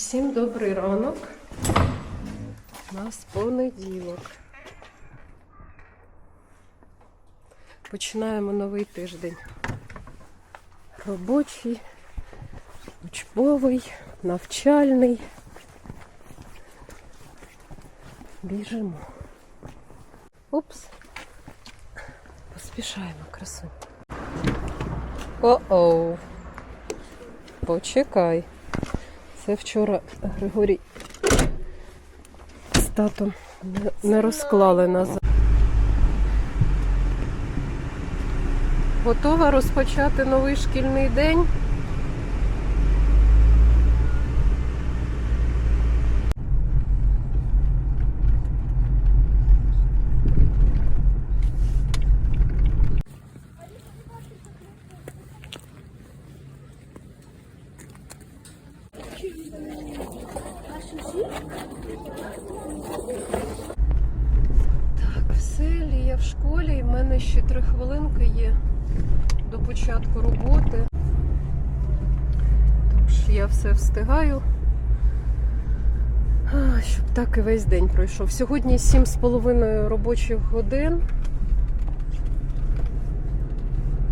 Всім добрий ранок. У нас понеділок. Починаємо новий тиждень. Робочий, учбовий, навчальний. Біжимо. Упс. Поспішаємо, красунь. О-оу. Почекай. Це вчора Григорій з татом не- розклали назад. Готова розпочати новий шкільний день. Так, все, Лія в школі, і в мене ще три хвилинки є до початку роботи. Тож я все встигаю. А, щоб весь день пройшов. Сьогодні 7,5 робочих годин.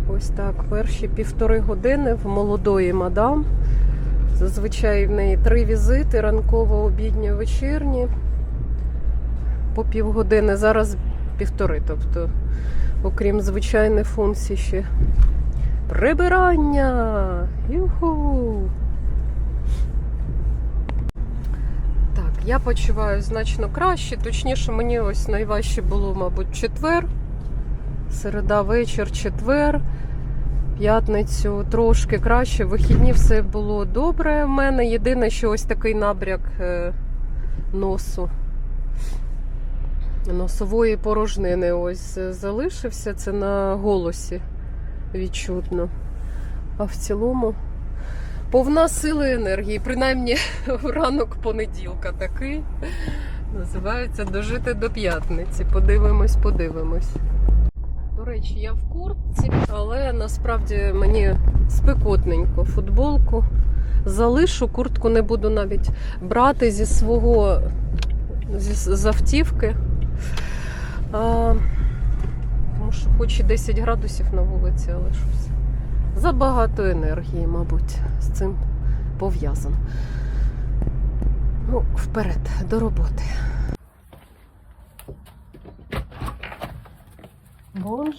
Ось так, перші півтори години в молодої мадам. Зазвичай в неї три візити: ранково, обідня, вечірні по півгодини, зараз півтори. Тобто, окрім звичайних функцій, ще прибирання. Юху! Так, я почуваю значно краще. Точніше, мені ось найважче було, мабуть, четвер. Середа, вечір, четвер. П'ятницю трошки краще. Вихідні все було добре в мене. Єдине, що ось такий набряк е, носу носової порожнини ось залишився. Це на голосі відчутно. А в цілому повна сили енергії. Принаймні ранок понеділка такий. Називається Дожити до п'ятниці. Подивимось, подивимось. До речі, я в куртці, але насправді мені спекотненько футболку. Залишу, куртку не буду навіть брати зі свого зі, з автівки. А, тому що хоч і 10 градусів на вулиці, але щось. Забагато енергії, мабуть, з цим пов'язано. Ну, вперед, до роботи. Бонж.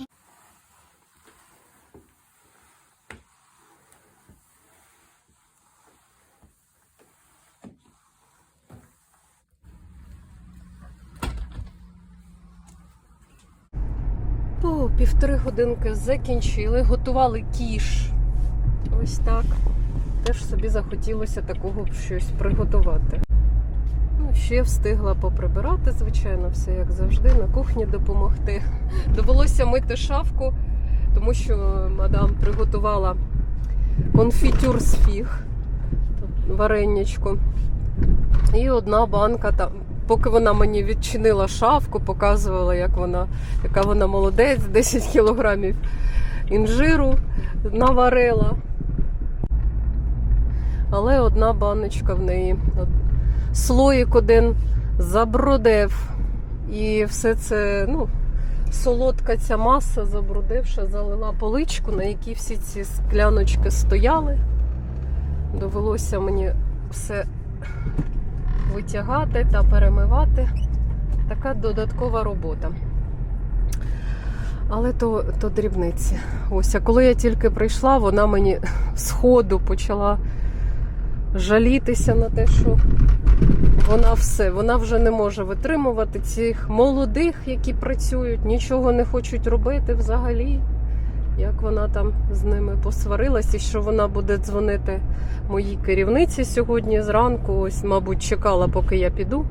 По півтори годинки закінчили, готували кіш. Ось так. Теж собі захотілося такого щось приготувати. Ну, ще встигла поприбирати, звичайно, все як завжди, на кухні допомогти. Довелося мити шафку, тому що мадам приготувала конфітюр з фіг, вареннячко. І одна банка там. Поки вона мені відчинила шафку, показувала, як вона, яка вона молодець, 10 кілограмів інжиру наварила. Але одна баночка в неї, слоїк один забрудив. І все це, ну, солодка ця маса забрудивша, залила поличку, на якій всі ці скляночки стояли. Довелося мені все витягати та перемивати. Така додаткова робота. Але то, то дрібниці. Ось, а коли я тільки прийшла, вона мені з ходу почала жалітися на те, що вона все, вона вже не може витримувати цих молодих, які працюють, нічого не хочуть робити взагалі. Як вона там з ними посварилась, і що вона буде дзвонити моїй керівниці сьогодні зранку. Ось, мабуть, чекала, поки я піду,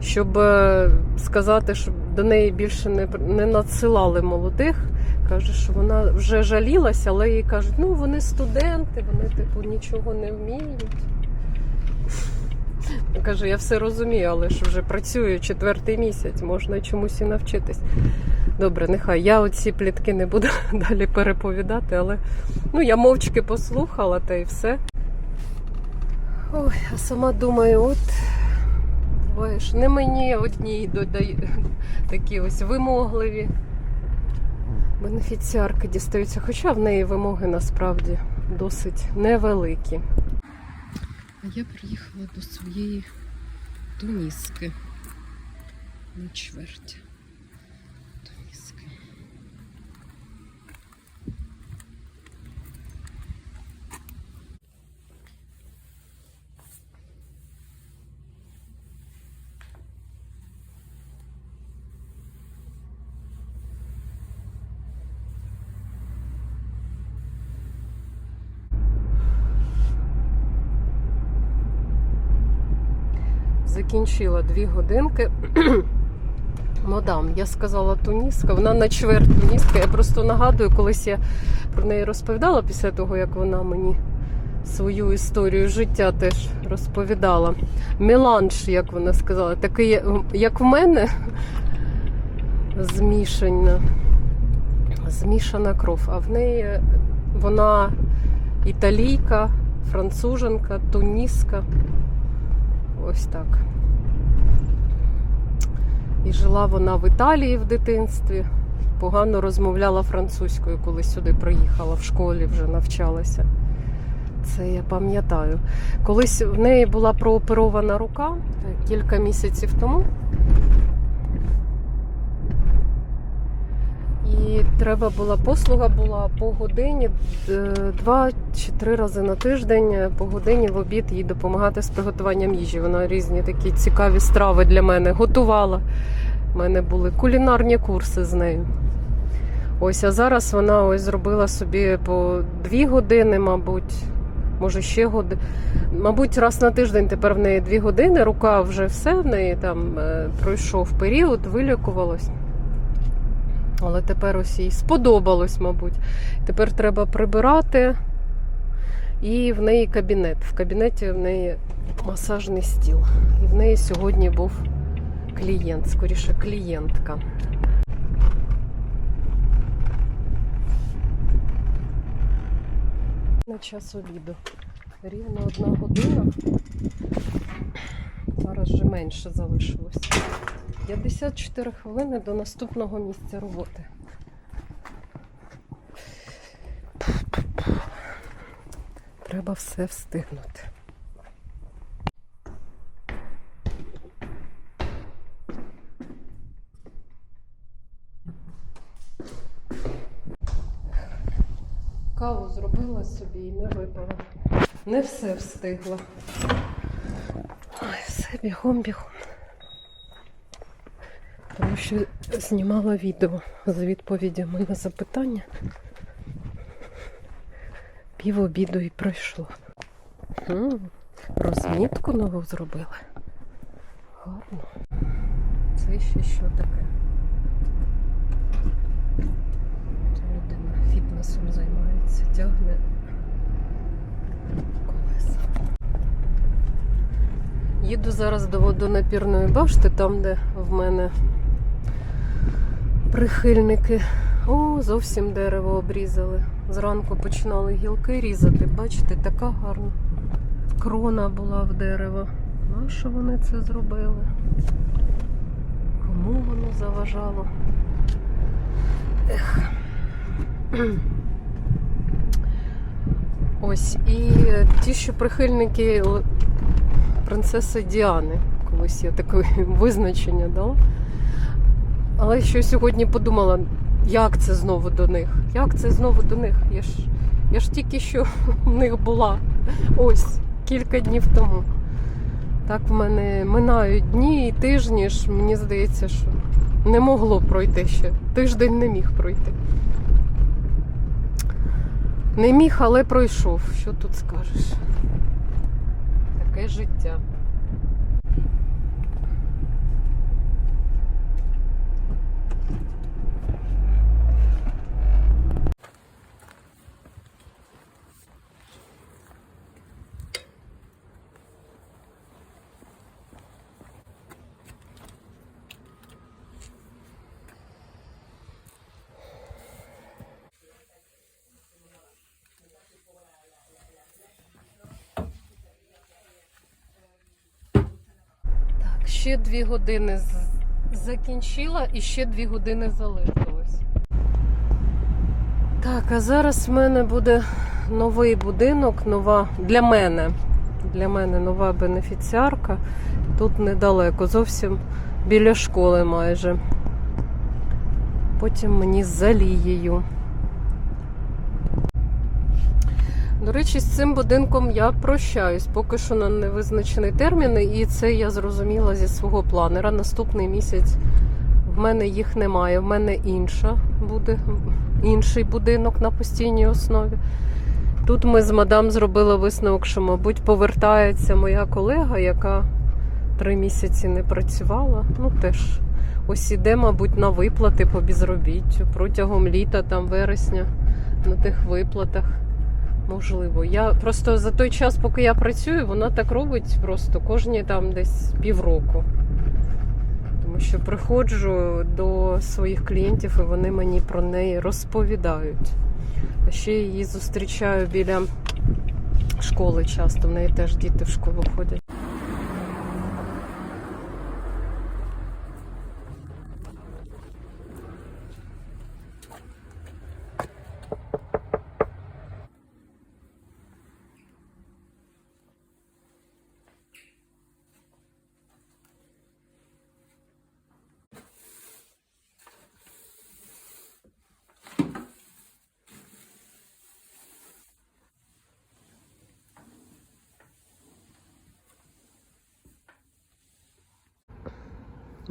щоб е, сказати, щоб до неї більше не, не надсилали молодих. Каже, що вона вже жалілася, але їй кажуть, ну вони студенти, вони типу нічого не вміють. Каже, я все розумію, але ж вже працюю четвертий місяць, можна чомусь і навчитись. Добре, нехай я оці плітки не буду далі переповідати, але ну, я мовчки послухала та й все. Ой, а сама думаю, от буваєш, не мені одній додають такі ось вимогливі. Бенефіціарки дістаються, хоча в неї вимоги насправді досить невеликі. Я приїхала до своєї туніски на чверть. Туніски. Закінчила дві годинки. Мадам, я сказала туніска, вона на чверть туніска. Я просто нагадую, колись я про неї розповідала після того, як вона мені свою історію життя теж розповідала. Меланж, як вона сказала, такий, як в мене, змішана, змішана кров. А в неї вона італійка, француженка, туніска. Ось так. І жила вона в Італії в дитинстві. Погано розмовляла французькою, коли сюди приїхала в школі, вже навчалася. Це я пам'ятаю. Колись в неї була прооперована рука кілька місяців тому. І треба була послуга була по годині, е, два чи три рази на тиждень е, по годині в обід їй допомагати з приготуванням їжі. Вона різні такі цікаві страви для мене готувала. У мене були кулінарні курси з нею. Ось, а зараз вона ось зробила собі по дві години, мабуть, може ще години. Мабуть, раз на тиждень тепер в неї дві години, рука вже все в неї там е, пройшов період, вилікувалась. Але тепер ось їй сподобалось, мабуть. Тепер треба прибирати. І в неї кабінет. В кабінеті в неї масажний стіл. І в неї сьогодні був клієнт, скоріше клієнтка. На час обіду. Рівно одна година. Зараз вже менше залишилось. 54 хвилини до наступного місця роботи. Треба все встигнути. Каву зробила собі і не випила. Не все встигла. Все бігом бігом. Тому що знімала відео з відповідями на запитання. Пів обіду і пройшло. Розмітку нову зробили. Гарно. Це ще що таке? Людина фітнесом займається, тягне Їду зараз до водонапірної башти, там, де в мене прихильники. О, зовсім дерево обрізали. Зранку починали гілки різати. Бачите, така гарна крона була в дерево. Нащо вони це зробили? Кому воно заважало? Ех. Ось, і ті, що прихильники принцеси Діани, колись я таке визначення дала. Але що сьогодні подумала, як це знову до них? Як це знову до них? Я ж, я ж тільки що в них була ось кілька днів тому. Так в мене минають дні і тижні ж, мені здається, що не могло пройти ще. Тиждень не міг пройти. Не міг, але пройшов. Що тут скажеш? Таке життя. Ще дві години закінчила і ще дві години залишилось. Так, а зараз в мене буде новий будинок, нова для мене. Для мене нова бенефіціарка. Тут недалеко, зовсім біля школи майже. Потім мені з Алією. До речі, з цим будинком я прощаюсь, поки що на невизначений термін, і це я зрозуміла зі свого планера. Наступний місяць в мене їх немає. В мене інша буде інший будинок на постійній основі. Тут ми з мадам зробили висновок, що, мабуть, повертається моя колега, яка три місяці не працювала. Ну теж ось іде, мабуть, на виплати по безробіттю протягом літа, там вересня, на тих виплатах. Можливо. Я просто за той час, поки я працюю, вона так робить просто кожні там десь півроку. Тому що приходжу до своїх клієнтів і вони мені про неї розповідають. А ще її зустрічаю біля школи часто. В неї теж діти в школу ходять.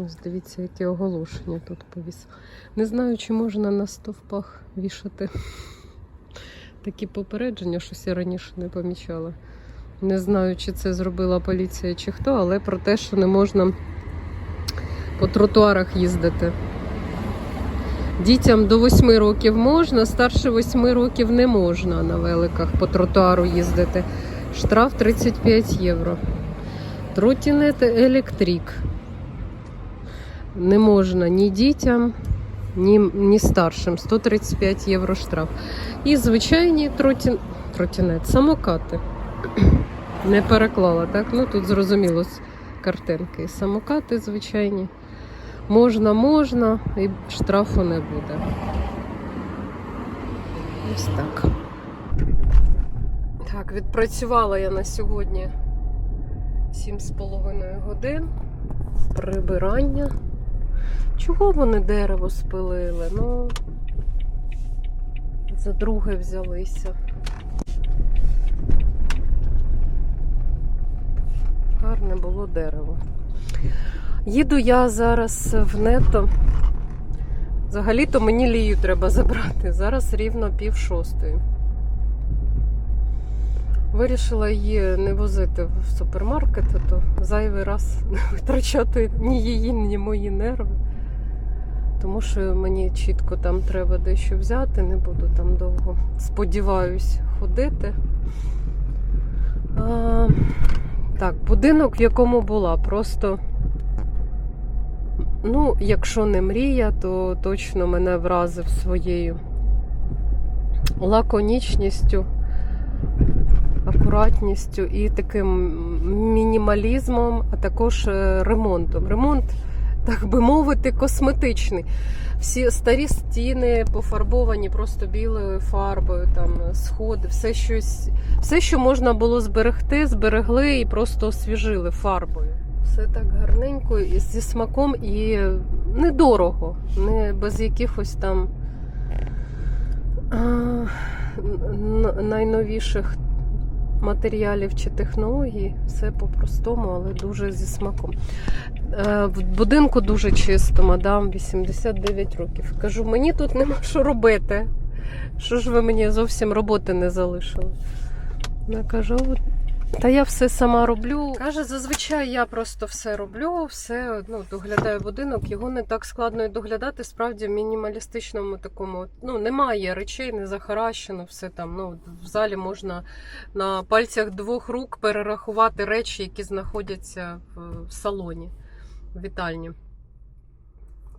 Ось дивіться, які оголошення тут повіс. Не знаю, чи можна на стовпах вішати такі попередження, щось я раніше не помічала. Не знаю, чи це зробила поліція чи хто, але про те, що не можна по тротуарах їздити. Дітям до 8 років можна, старше 8 років не можна на великах по тротуару їздити. Штраф 35 євро. Тротінет електрик. Не можна ні дітям, ні, ні старшим. 135 євро штраф. І звичайні троті... тротінет, самокати. Не переклала, так? Ну тут зрозуміло з картинки. Самокати звичайні. Можна, можна, і штрафу не буде. Ось так. Так, відпрацювала я на сьогодні 7,5 годин. Прибирання. Чого вони дерево спилили? Ну, за друге взялися. Гарне було дерево. Їду я зараз в нето. Взагалі-то мені лію треба забрати. Зараз рівно пів шостої. Вирішила її не возити в супермаркет, то зайвий раз не витрачати ні її, ні мої нерви. Тому що мені чітко там треба дещо взяти, не буду там довго, сподіваюсь, ходити. А, так, будинок, в якому була, просто, ну, якщо не мрія, то точно мене вразив своєю лаконічністю, акуратністю і таким мінімалізмом, а також е, ремонтом. Ремонт так би мовити, косметичний. Всі старі стіни пофарбовані просто білою фарбою, там сходи, все щось, все, що можна було зберегти, зберегли і просто освіжили фарбою. Все так гарненько і зі смаком і недорого, не без якихось там а, найновіших матеріалів чи технологій. Все по-простому, але дуже зі смаком. Е, В будинку дуже чисто, мадам, 89 років. Кажу, мені тут нема що робити. Що ж ви мені зовсім роботи не залишили? Вона каже, «От, та я все сама роблю. Каже, зазвичай я просто все роблю, все ну, доглядаю будинок. Його не так складно і доглядати. Справді в мінімалістичному такому ну немає речей, не захаращено, все там. Ну в залі можна на пальцях двох рук перерахувати речі, які знаходяться в, салоні, в вітальні.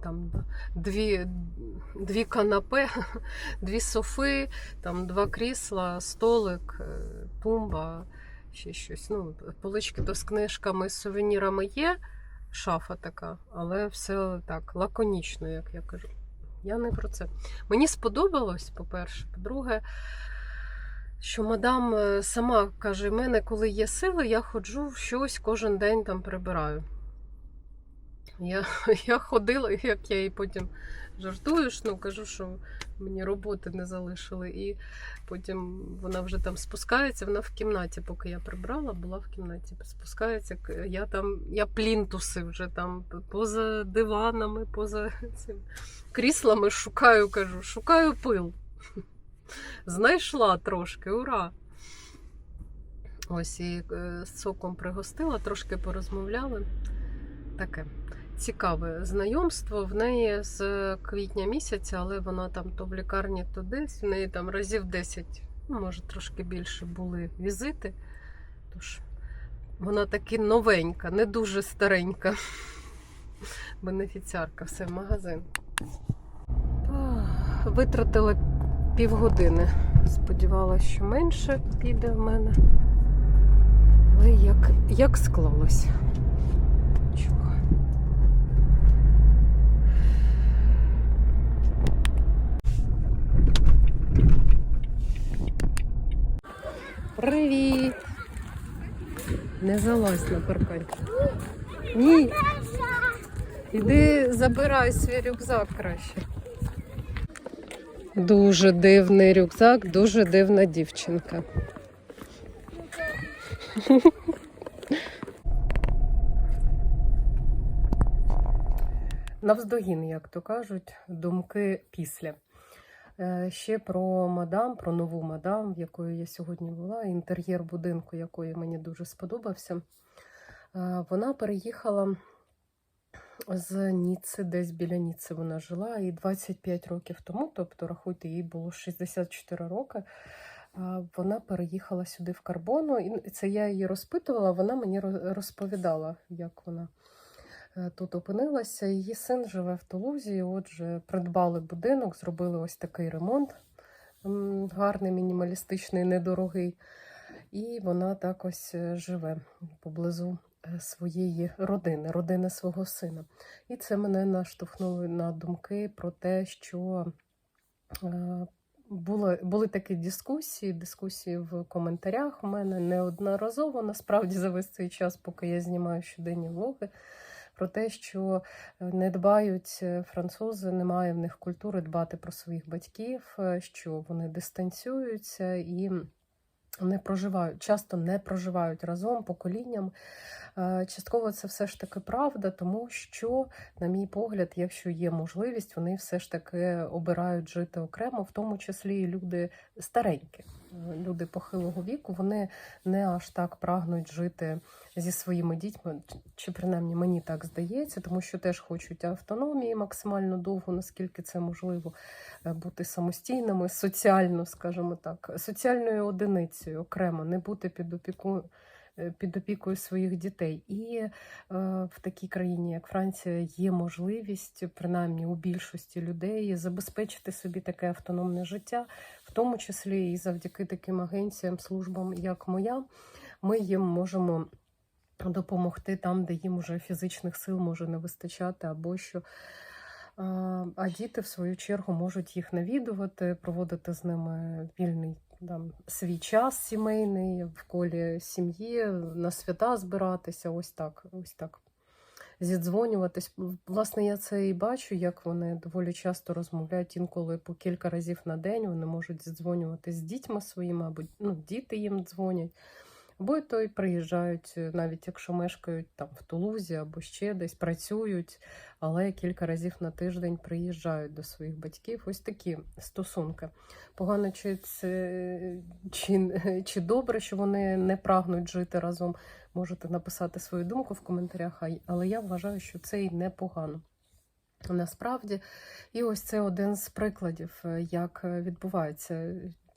Там дві, дві канапе, дві софи, там два крісла, столик, е, тумба, ще щось. Ну, полички то з книжками, з сувенірами є, шафа така, але все так, лаконічно, як я кажу. Я не про це. Мені сподобалось, по-перше. По-друге, що мадам е, сама каже: в мене, коли є сили, я ходжу в щось кожен день там прибираю. Я, я ходила, як я їй потім жартую, ну кажу, що мені роботи не залишили. І потім вона вже там спускається, вона в кімнаті, поки я прибрала, була в кімнаті. Спускається. Я там, я плінтуси вже там поза диванами, поза цим кріслами шукаю, кажу, шукаю пил. Знайшла трошки, ура! Ось і е, з соком пригостила, трошки порозмовляли. Таке цікаве знайомство. В неї з квітня місяця, але вона там то в лікарні, то десь. В неї там разів 10, ну, може трошки більше були візити. Тож вона таки новенька, не дуже старенька. Бенефіціарка, все, магазин. Витратила півгодини. Сподівалася, що менше піде в мене. Але як, як склалось? Чого? Привіт! Не залазь на паркан. Ні. Іди забирай свій рюкзак краще. Дуже дивний рюкзак, дуже дивна дівчинка. Навздогін, як то кажуть, думки після. Е, Ще про мадам, про нову мадам, в якої я сьогодні була, інтер'єр будинку, якої мені дуже сподобався. Е, Вона переїхала з Ніцци, десь біля Ніцци вона жила, і 25 років тому, тобто, рахуйте, їй було 64 роки. Вона переїхала сюди в Карбону, і це я її розпитувала, вона мені розповідала, як вона е, тут опинилася. Її син живе в Тулузі. Отже, придбали будинок, зробили ось такий ремонт. Гарний, мінімалістичний, недорогий. І вона так ось е, живе поблизу е, своєї родини, родини свого сина. І це мене наштовхнуло на думки про те, що е, були, були такі дискусії, дискусії в коментарях у мене неодноразово, насправді за весь цей час, поки я знімаю щоденні влоги, про те, що е, не дбають е, французи, немає в них культури дбати про своїх батьків, е, що вони дистанціюються і не проживають, часто не проживають разом поколінням. Частково це все ж таки правда, тому що, на мій погляд, якщо є можливість, вони все ж таки обирають жити окремо, в тому числі і люди старенькі, люди похилого віку, вони не аж так прагнуть жити зі своїми дітьми, чи принаймні мені так здається, тому що теж хочуть автономії максимально довго, наскільки це можливо, е, бути самостійними, соціально, скажімо так, соціальною одиницею окремо, не бути під опікою. е, Під опікою своїх дітей, і е, в такій країні, як Франція, є можливість, принаймні у більшості людей, забезпечити собі таке автономне життя, в тому числі і завдяки таким агенціям, службам, як моя, ми їм можемо допомогти там, де їм уже фізичних сил може не вистачати, або що. А діти, в свою чергу, можуть їх навідувати, проводити з ними вільний там, свій час сімейний в колі сім'ї, на свята збиратися. Ось так. Ось так. Зідзвонюватись. Власне, я це і бачу, як вони доволі часто розмовляють інколи по кілька разів на день. Вони можуть зідзвонюватись з дітьми своїми, або ну, діти їм дзвонять. Або й то й приїжджають, е, навіть якщо мешкають там в Тулузі або ще десь працюють, але кілька разів на тиждень приїжджають до своїх батьків. Ось такі стосунки. Погано чи це чи, чи добре, що вони не прагнуть жити разом. Можете написати свою думку в коментарях, але я вважаю, що це і непогано. Насправді, і ось це один з прикладів, е, як е, відбувається.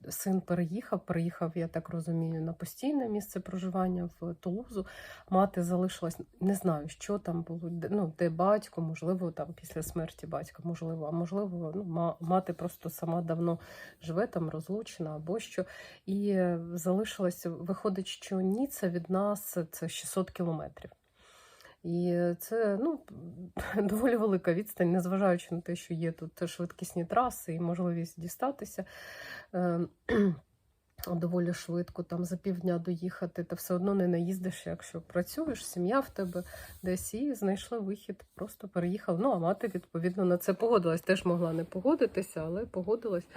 Син переїхав, переїхав, я так розумію, на постійне місце проживання в Тулузу. Мати залишилась, не знаю, що там було, де, ну, де батько, можливо, там після смерті батька, можливо, а можливо, ну, ма- мати просто сама давно живе там, розлучена або що. І е, залишилася, виходить, що Ніца від нас це 600 кілометрів. І це ну, доволі велика відстань, незважаючи на те, що є тут швидкісні траси і можливість дістатися. Е, Доволі швидко там за півдня доїхати, ти все одно не наїздиш, якщо працюєш, сім'я в тебе десь і знайшли вихід, просто переїхав. Ну, а мати, відповідно, на це погодилась. Теж могла не погодитися, але погодилась.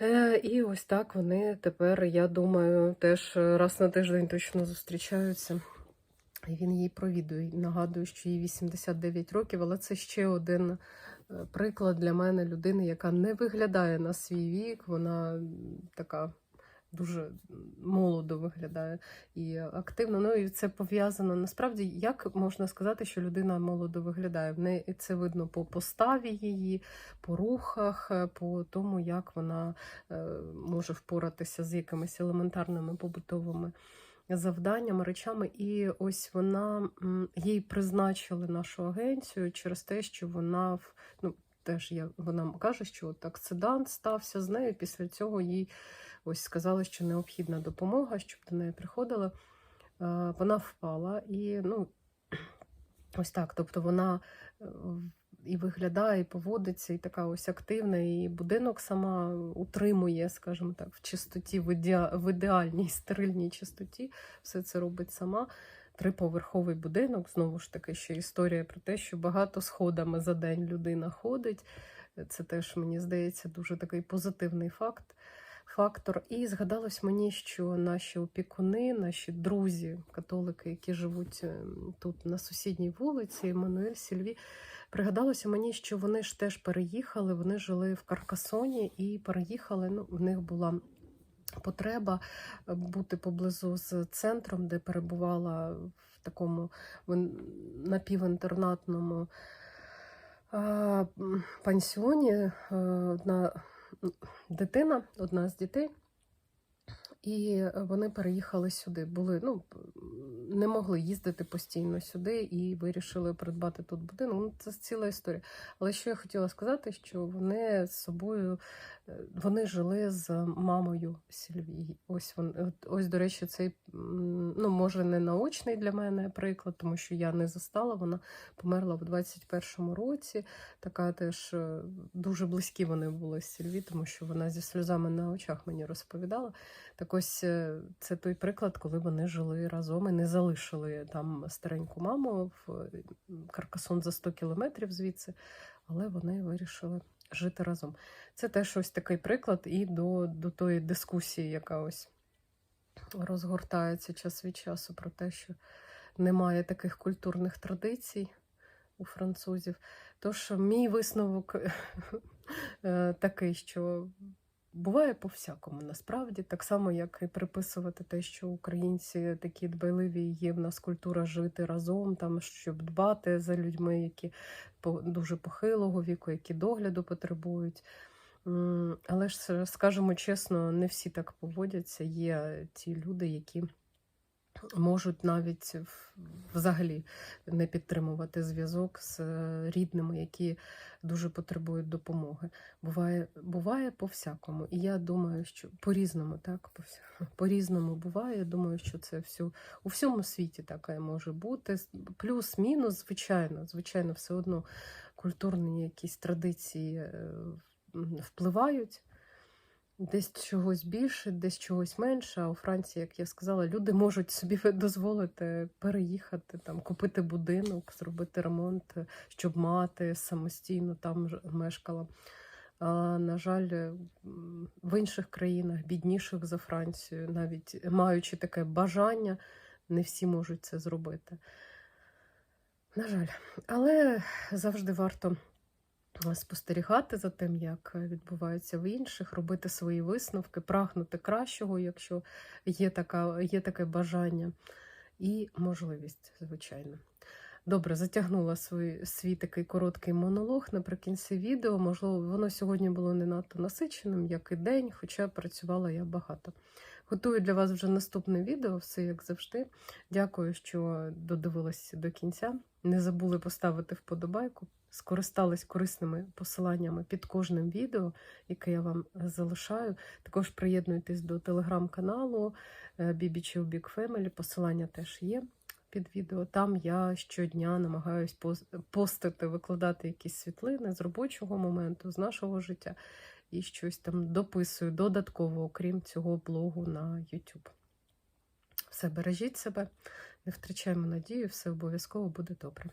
Е, І ось так вони тепер, я думаю, теж раз на тиждень точно зустрічаються. Він їй провідує. Нагадую, що їй 89 років, але це ще один е, приклад для мене людини, яка не виглядає на свій вік. Вона така дуже молодо виглядає і активно. Ну і це пов'язано насправді, як можна сказати, що людина молодо виглядає. В неї це видно по поставі її, по рухах, е, по тому, як вона е, може впоратися з якимись елементарними побутовими завданнями, речами. І ось вона їй призначили нашу агенцію через те, що вона ну, теж я вона каже, що от акцидент стався з нею. Після цього їй ось сказали, що необхідна допомога, щоб до неї приходили. Е, Вона впала і ну. Ось так. Тобто вона е, і виглядає, і поводиться, і така ось активна, і будинок сама утримує, скажімо так, в чистоті, в, ідеа... в ідеальній стерильній чистоті. Все це робить сама. Триповерховий будинок. Знову ж таки, ще історія про те, що багато сходами за день людина ходить. Це теж, мені здається, дуже такий позитивний факт. Фактор. І згадалось мені, що наші опікуни, наші друзі, католики, які живуть ем, тут на сусідній вулиці, Еммануель Сільві, пригадалося мені, що вони ж теж переїхали, вони жили в Каркасоні і переїхали. Ну, в них була потреба е, бути поблизу з центром, де перебувала в такому напівінтернатному пансіоні е, одна м, дитина, одна з дітей. І вони переїхали сюди. Були, ну, не могли їздити постійно сюди і вирішили придбати тут будинок. Ну, це ціла історія. Але що я хотіла сказати, що вони з собою е, вони жили з мамою Сільвії. Ось от- ось, до речі, цей ну, може не наочний для мене приклад, тому що я не застала. Вона померла в 21-му році. Така теж е, дуже близькі вони були з Сільві, тому що вона зі сльозами на очах мені розповідала. Так ось е, це той приклад, коли вони жили разом і не залишили там стареньку маму в е, Каркасон за 100 кілометрів звідси, але вони вирішили жити разом. Це теж ось такий приклад і до, до тої дискусії, яка ось розгортається час від часу про те, що немає таких культурних традицій у французів. Тож мій висновок е, такий, що буває по-всякому насправді, так само, як і приписувати те, що українці такі дбайливі, є в нас культура жити разом, там, щоб дбати за людьми, які дуже похилого віку, які догляду потребують. Але ж скажімо чесно, не всі так поводяться. Є ті люди, які можуть навіть взагалі не підтримувати зв'язок з е, рідними, які дуже потребують допомоги. Буває, буває по-всякому. І я думаю, що по-різному, так, по-різному буває. Я думаю, що це всю, у всьому світі таке може бути. Плюс-мінус, звичайно, звичайно, все одно культурні якісь традиції е, впливають. Десь чогось більше, десь чогось менше. А у Франції, як я сказала, люди можуть собі дозволити переїхати, там, купити будинок, зробити ремонт, щоб мати самостійно там мешкала. А, на жаль, в інших країнах, бідніших за Францію, навіть маючи таке бажання, не всі можуть це зробити. На жаль, але завжди варто спостерігати за тим, як відбувається в інших, робити свої висновки, прагнути кращого, якщо є, така, є таке бажання, і можливість, звичайно. Добре, затягнула свій, свій такий короткий монолог наприкінці відео. Можливо, воно сьогодні було не надто насиченим, як і день, хоча працювала я багато. Готую для вас вже наступне відео, все як завжди. Дякую, що додивилися до кінця. Не забули поставити вподобайку, скористались корисними посиланнями під кожним відео, яке я вам залишаю. Також приєднуйтесь до телеграм-каналу е, BBQ Big Family, посилання теж є під відео. Там я щодня намагаюсь постити, викладати якісь світлини з робочого моменту, з нашого життя, і щось там дописую додатково, окрім цього блогу на YouTube. Все, бережіть себе, не втрачаємо надію, все обов'язково буде добре.